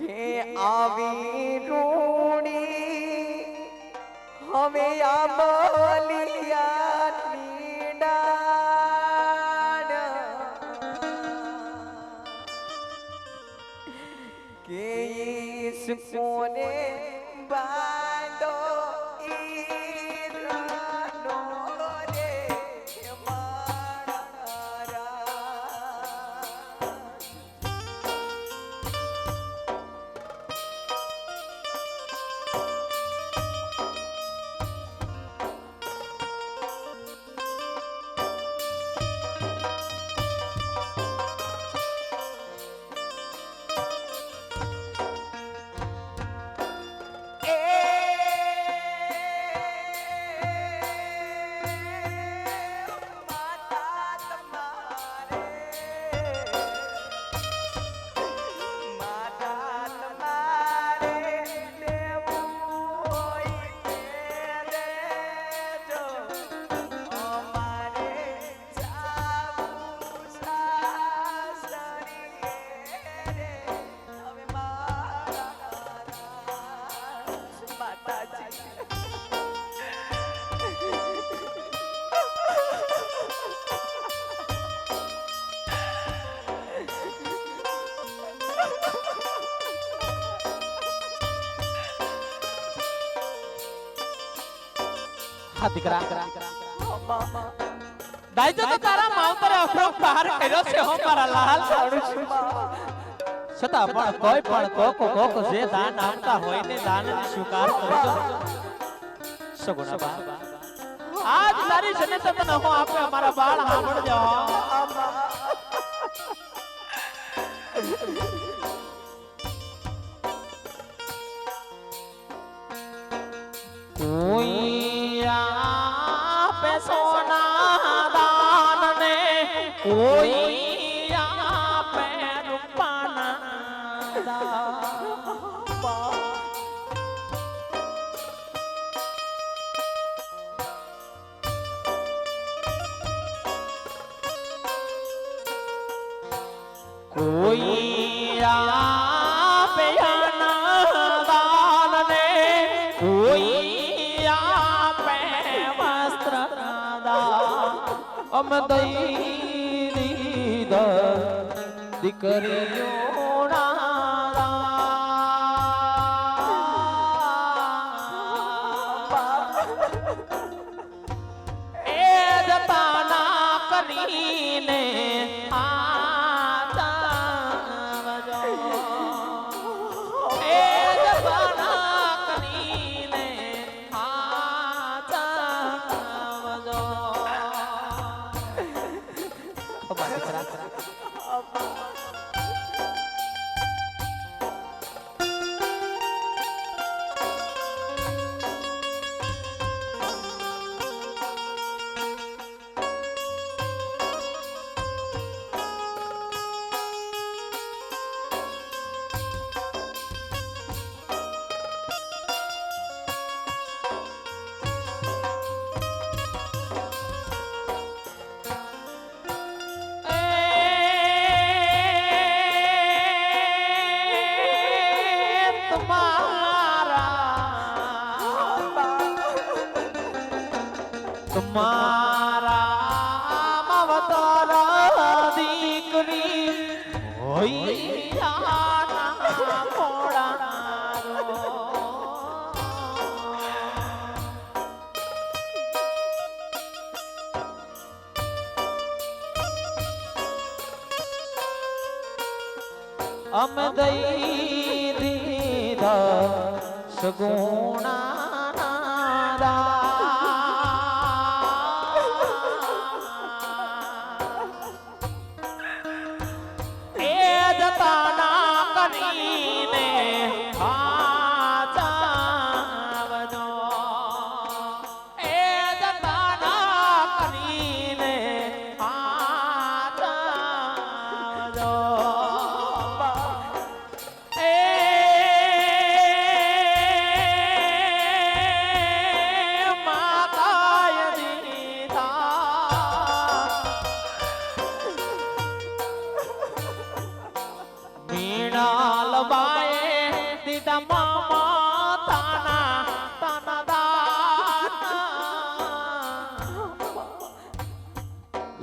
કે આવી રૂણી હવે આ બલિયા કે ઈસકોને હા દીકરા દાઈજો તો તારા માવતરે અફરો બહાર કર્યો છે હો મારા લાલ છતાં પણ કોઈ પણ કોક કોક જે દાન આપતા હોય ને દાન સ્વીકાર કરજો સગુણા બા આજ તારી જને તને હું આપે અમારા બાળ સાંભળજો હો. સોના દાન ને કોઈ અમ દઈ દીધા અમ દઈ દીધા સગુણા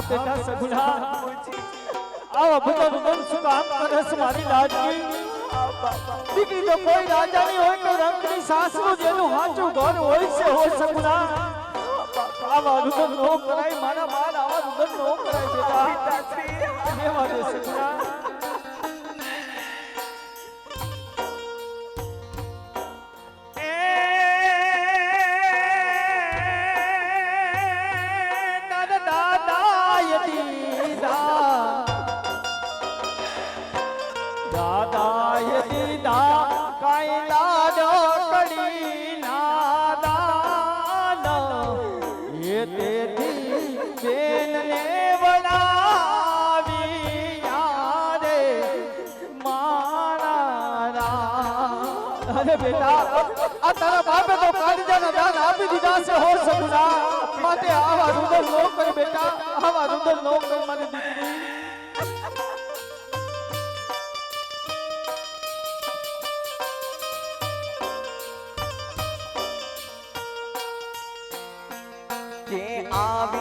હા બેટા સગુણા. આવા બધા મન શું કામ કરે છે મારી લાડકી દીકરી તો કોઈ રાજાની હોય તો રંગની સાસનું જેનું હાચું ઘર હોય છે હો સગુણા. આવા રુદન નો કરાય મારા બાર આવા રુદન નો કરાય બેટા રેવા દે સગુણા. દાદાય દીદા કાઈ લાજો કડી નાદાન એ તેથી બેન ને બનાવી યારે મારા અરે બેટા આ તારા બાપે તો કાળજાના દાન આપી દીધા છે હો સગુના માટે આવા રુદન નો કર બેટા આવા રુદન નો કર મારી દીકરી કે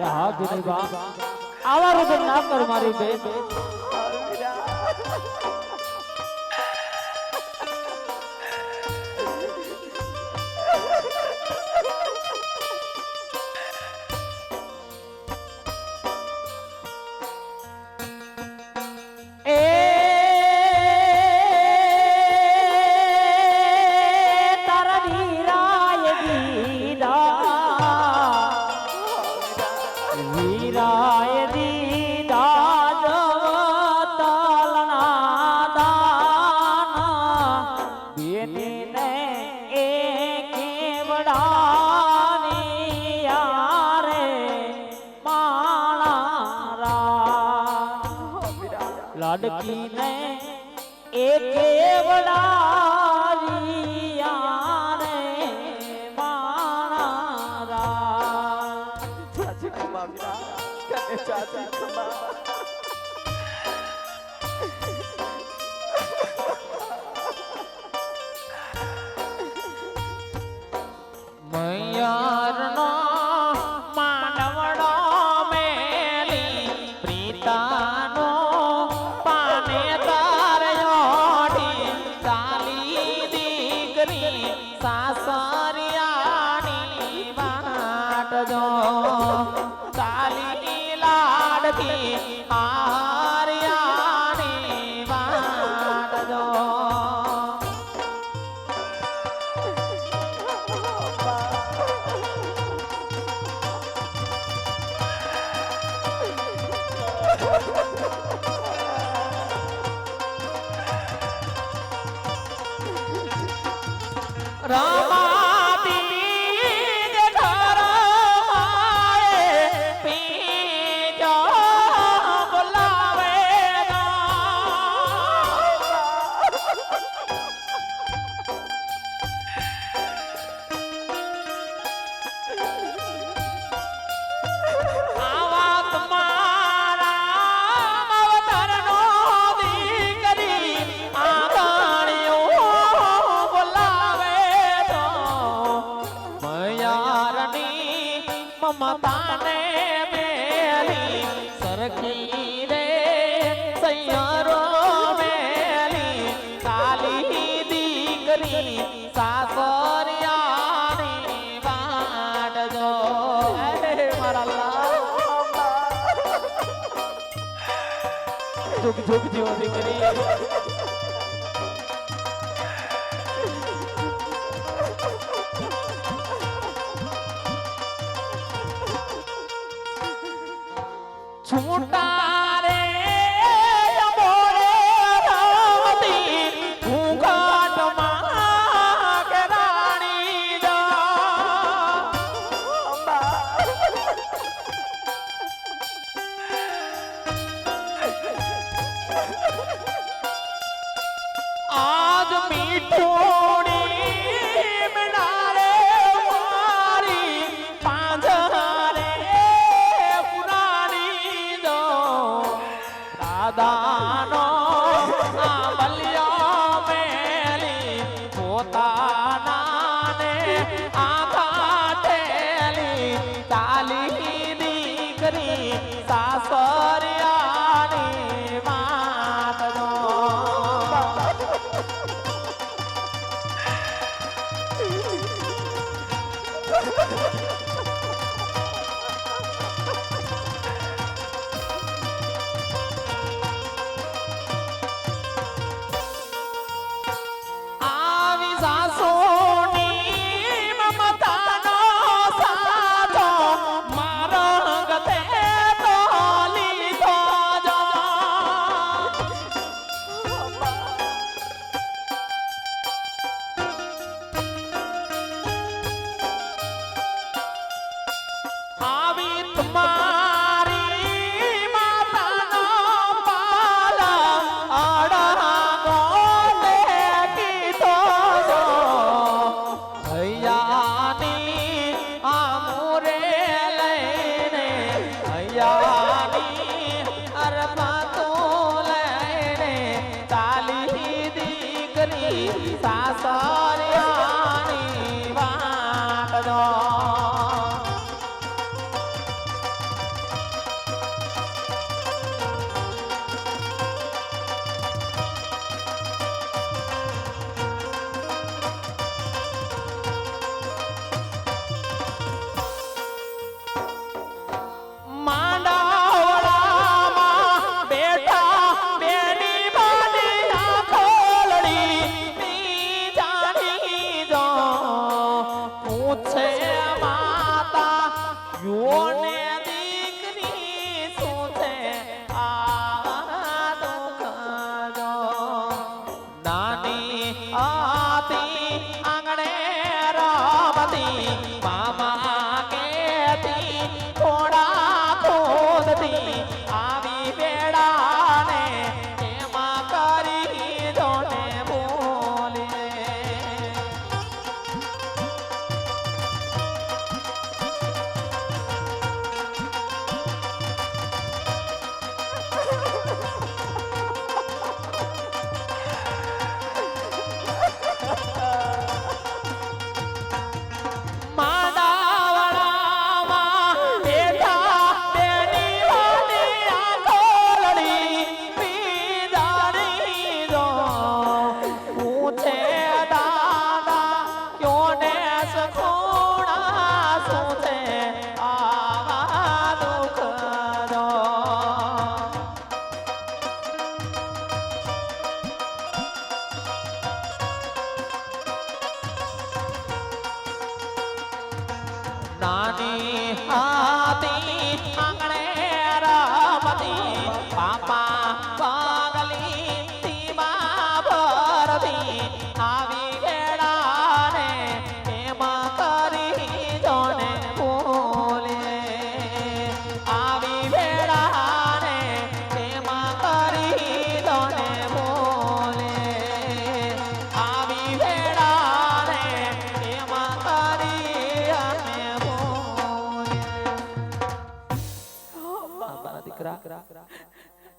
આવા રુદન ના કર મારી બેન. લાડકીને એ કેવડાવી યારે માળા ચાચી કને ચાચી ખમા મમતાને મેલી સરખી રે, સૈયારો મેલી કાલી દીકરી સાસરિયાની વાટજો મારા જુગ જુગ જીવો દીકરી. દીકરી સાસરે